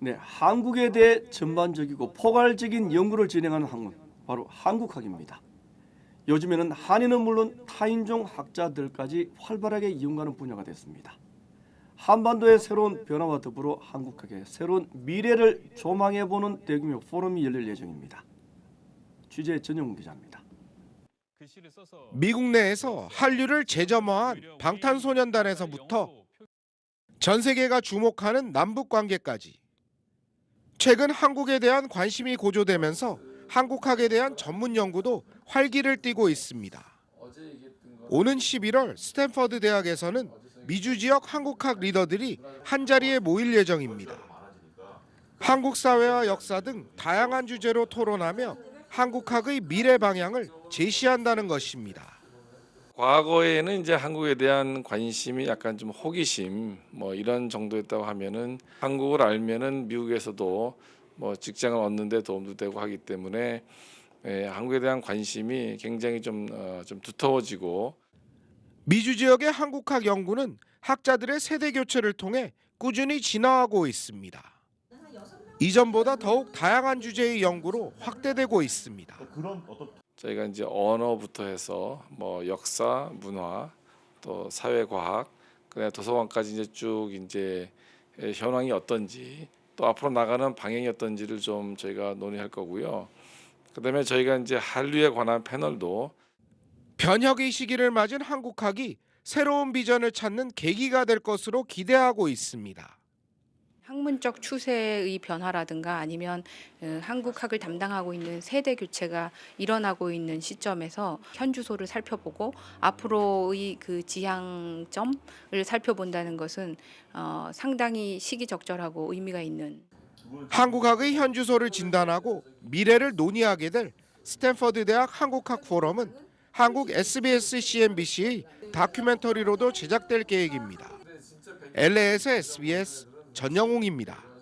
네, 한국에 대해 전반적이고 포괄적인 연구를 진행하는 학문 바로 한국학입니다. 요즘에는 한인은 물론 타인종 학자들까지 활발하게 이용하는 분야가 됐습니다. 한반도의 새로운 변화와 더불어 한국학의 새로운 미래를 조망해 보는 대규모 포럼이 열릴 예정입니다. 취재 전영훈 기자입니다. 미국 내에서 한류를 재점화한 방탄소년단에서부터 전 세계가 주목하는 남북 관계까지 최근 한국에 대한 관심이 고조되면서 한국학에 대한 전문 연구도 활기를 띠고 있습니다. 오는 11월 스탠퍼드 대학에서는 미주 지역 한국학 리더들이 한 자리에 모일 예정입니다. 한국 사회와 역사 등 다양한 주제로 토론하며 한국학의 미래 방향을 제시한다는 것입니다. 과거에는 이제 한국에 대한 관심이 약간 좀 호기심 뭐 이런 정도였다고 하면은 한국을 알면은 미국에서도 뭐 직장을 얻는 데 도움도 되고 하기 때문에 예, 한국에 대한 관심이 굉장히 좀, 어, 좀 두터워지고 미주 지역의 한국학 연구는 학자들의 세대 교체를 통해 꾸준히 진화하고 있습니다. 이전보다 더욱 다양한 주제의 연구로 확대되고 있습니다. 저희가 이제 언어부터 해서 뭐 역사, 문화, 또 사회과학, 그다음 도서관까지 이제 쭉 이제 예, 현황이 어떤지 또 앞으로 나가는 방향이 어떤지를 좀 저희가 논의할 거고요. 그다음에 저희가 이제 한류에 관한 패널도 변혁의 시기를 맞은 한국학이 새로운 비전을 찾는 계기가 될 것으로 기대하고 있습니다. 학문적 추세의 변화라든가 아니면 어, 한국학을 담당하고 있는 세대 교체가 일어나고 있는 시점에서 현 주소를 살펴보고 앞으로의 그 지향점을 살펴본다는 것은 어, 상당히 시기적절하고 의미가 있는 한국학의 현 주소를 진단하고 미래를 논의하게 될 스탠퍼드 대학 한국학 포럼은 한국 SBS CNBC의 다큐멘터리로도 제작될 계획입니다. LA에서 SBS 전영웅입니다.